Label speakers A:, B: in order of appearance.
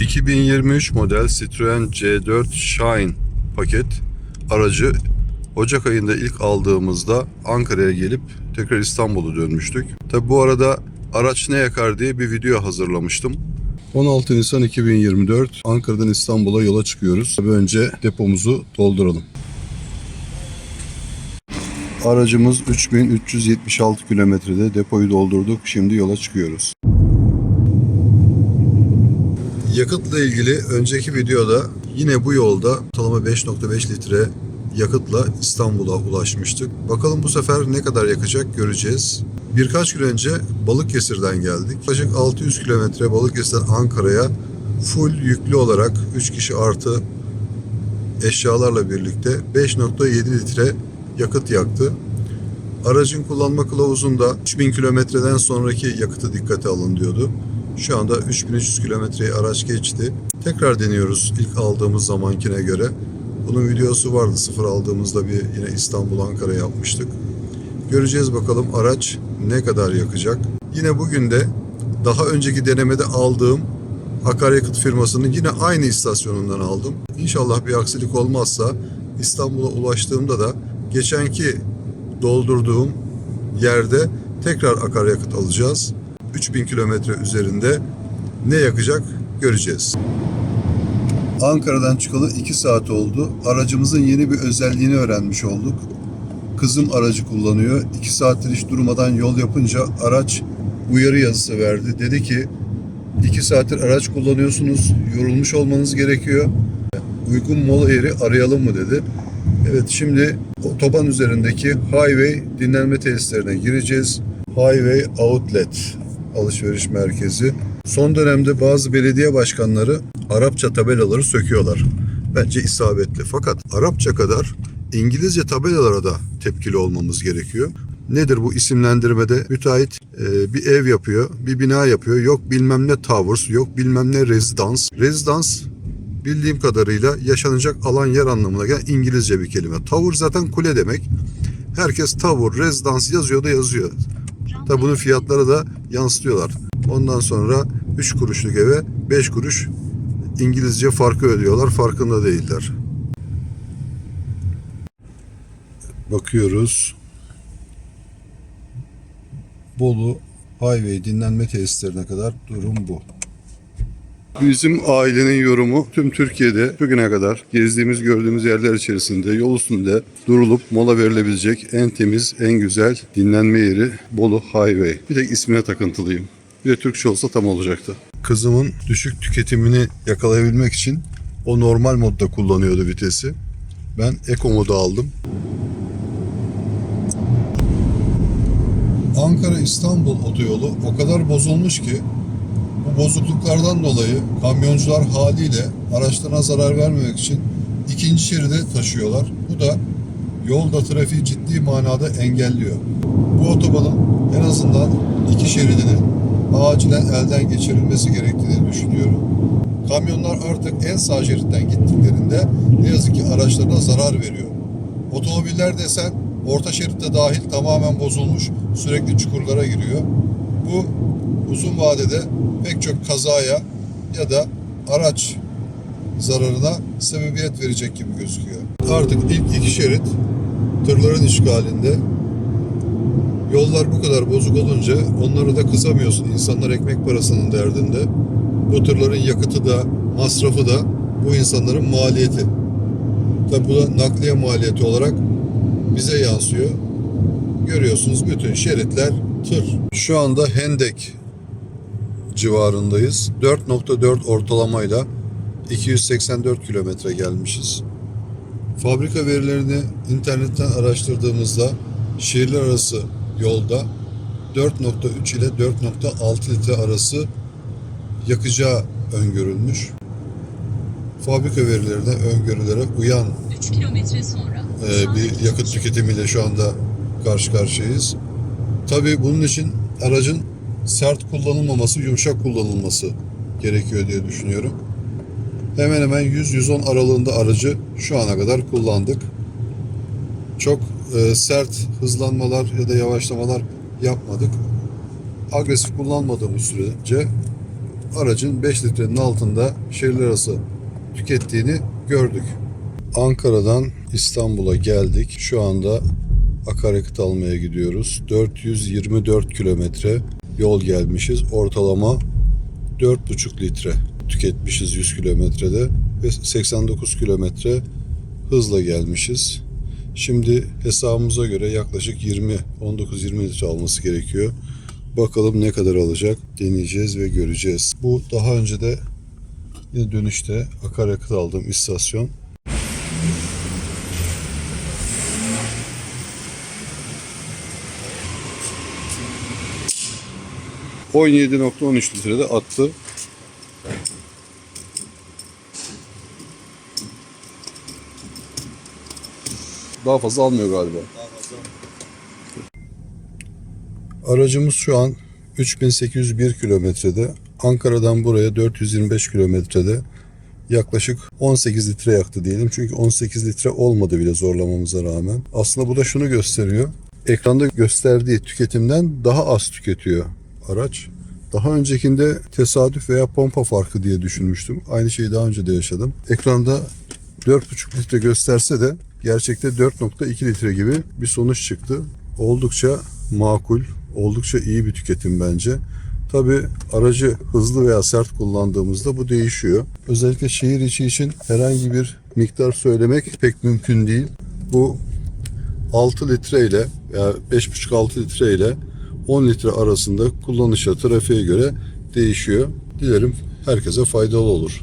A: 2023 model Citroen C4 Shine paket aracı Ocak ayında ilk aldığımızda Ankara'ya gelip tekrar İstanbul'a dönmüştük. Tabi bu arada araç ne yakar diye bir video hazırlamıştım. 16 Nisan 2024 Ankara'dan İstanbul'a yola çıkıyoruz. Tabii önce depomuzu dolduralım. Aracımız 3376 kilometrede depoyu doldurduk. Şimdi yola çıkıyoruz. Yakıtla ilgili önceki videoda yine bu yolda ortalama 5.5 litre yakıtla İstanbul'a ulaşmıştık. Bakalım bu sefer ne kadar yakacak göreceğiz. Birkaç gün önce Balıkesir'den geldik. Yaklaşık 600 kilometre Balıkesir'den Ankara'ya full yüklü olarak 3 kişi artı eşyalarla birlikte 5.7 litre yakıt yaktı. Aracın kullanma kılavuzunda 3000 kilometreden sonraki yakıtı dikkate alın diyordu. Şu anda 3300 kilometreyi araç geçti. Tekrar deniyoruz ilk aldığımız zamankine göre. Bunun videosu vardı sıfır aldığımızda bir yine İstanbul Ankara yapmıştık. Göreceğiz bakalım araç ne kadar yakacak. Yine bugün de daha önceki denemede aldığım akaryakıt firmasının yine aynı istasyonundan aldım. İnşallah bir aksilik olmazsa İstanbul'a ulaştığımda da geçenki doldurduğum yerde tekrar akaryakıt alacağız. 3000 kilometre üzerinde ne yakacak göreceğiz. Ankara'dan çıkalı 2 saat oldu. Aracımızın yeni bir özelliğini öğrenmiş olduk. Kızım aracı kullanıyor. 2 saattir hiç durmadan yol yapınca araç uyarı yazısı verdi. Dedi ki 2 saattir araç kullanıyorsunuz. Yorulmuş olmanız gerekiyor. Uygun mola yeri arayalım mı dedi. Evet şimdi otoban üzerindeki highway dinlenme tesislerine gireceğiz. Highway Outlet alışveriş merkezi. Son dönemde bazı belediye başkanları Arapça tabelaları söküyorlar. Bence isabetli. Fakat Arapça kadar İngilizce tabelalara da tepkili olmamız gerekiyor. Nedir bu isimlendirmede? Müteahhit e, bir ev yapıyor, bir bina yapıyor. Yok bilmem ne towers, yok bilmem ne rezidans. Rezidans bildiğim kadarıyla yaşanacak alan yer anlamına gelen İngilizce bir kelime. Tower zaten kule demek. Herkes tower, rezidans yazıyor da yazıyor. Tabi bunun fiyatları da yansıtıyorlar. Ondan sonra 3 kuruşluk eve 5 kuruş İngilizce farkı ödüyorlar. Farkında değiller. Bakıyoruz. Bolu Highway dinlenme tesislerine kadar durum bu. Bizim ailenin yorumu tüm Türkiye'de bugüne kadar gezdiğimiz gördüğümüz yerler içerisinde yol üstünde durulup mola verilebilecek en temiz, en güzel dinlenme yeri Bolu Highway. Bir tek ismine takıntılıyım. Bir de Türkçe olsa tam olacaktı. Kızımın düşük tüketimini yakalayabilmek için o normal modda kullanıyordu vitesi. Ben Eco modu aldım. Ankara-İstanbul otoyolu o kadar bozulmuş ki bu bozukluklardan dolayı kamyoncular haliyle araçlarına zarar vermemek için ikinci şeride taşıyorlar. Bu da yolda trafiği ciddi manada engelliyor. Bu otobanın en azından iki şeridini acilen elden geçirilmesi gerektiğini düşünüyorum. Kamyonlar artık en sağ şeritten gittiklerinde ne yazık ki araçlarına zarar veriyor. Otomobiller desen orta şeritte dahil tamamen bozulmuş, sürekli çukurlara giriyor. Bu uzun vadede pek çok kazaya ya da araç zararına sebebiyet verecek gibi gözüküyor. Artık ilk iki şerit tırların işgalinde. Yollar bu kadar bozuk olunca onları da kısamıyorsun. İnsanlar ekmek parasının derdinde. Bu tırların yakıtı da masrafı da bu insanların maliyeti. Tabi bu da nakliye maliyeti olarak bize yansıyor. Görüyorsunuz bütün şeritler tır. Şu anda Hendek civarındayız. 4.4 ortalamayla 284 kilometre gelmişiz. Fabrika verilerini internetten araştırdığımızda şehirler arası yolda 4.3 ile 4.6 litre arası yakacağı öngörülmüş. Fabrika verilerine, öngörülere uyan
B: 3 kilometre sonra.
A: e, bir yakıt tüketimiyle şu anda karşı karşıyayız. Tabii bunun için aracın sert kullanılmaması, yumuşak kullanılması gerekiyor diye düşünüyorum. Hemen hemen 100-110 aralığında aracı şu ana kadar kullandık. Çok e, sert hızlanmalar ya da yavaşlamalar yapmadık. Agresif kullanmadığımız sürece aracın 5 litrenin altında şehirler arası tükettiğini gördük. Ankara'dan İstanbul'a geldik. Şu anda akaryakıt almaya gidiyoruz. 424 kilometre yol gelmişiz. Ortalama 4,5 litre tüketmişiz 100 kilometrede ve 89 kilometre hızla gelmişiz. Şimdi hesabımıza göre yaklaşık 20 19-20 litre alması gerekiyor. Bakalım ne kadar alacak deneyeceğiz ve göreceğiz. Bu daha önce de yine dönüşte akaryakıt aldığım istasyon. ...17.13 litrede attı. Daha fazla almıyor galiba. Aracımız şu an 3801 kilometrede. Ankara'dan buraya 425 kilometrede yaklaşık 18 litre yaktı diyelim. Çünkü 18 litre olmadı bile zorlamamıza rağmen. Aslında bu da şunu gösteriyor. Ekranda gösterdiği tüketimden daha az tüketiyor araç. Daha öncekinde tesadüf veya pompa farkı diye düşünmüştüm. Aynı şeyi daha önce de yaşadım. Ekranda 4,5 litre gösterse de gerçekte 4.2 litre gibi bir sonuç çıktı. Oldukça makul, oldukça iyi bir tüketim bence. Tabi aracı hızlı veya sert kullandığımızda bu değişiyor. Özellikle şehir içi için herhangi bir miktar söylemek pek mümkün değil. Bu 6 litre ile veya 5,5-6 litre ile 10 litre arasında kullanışa, trafiğe göre değişiyor. Dilerim herkese faydalı olur.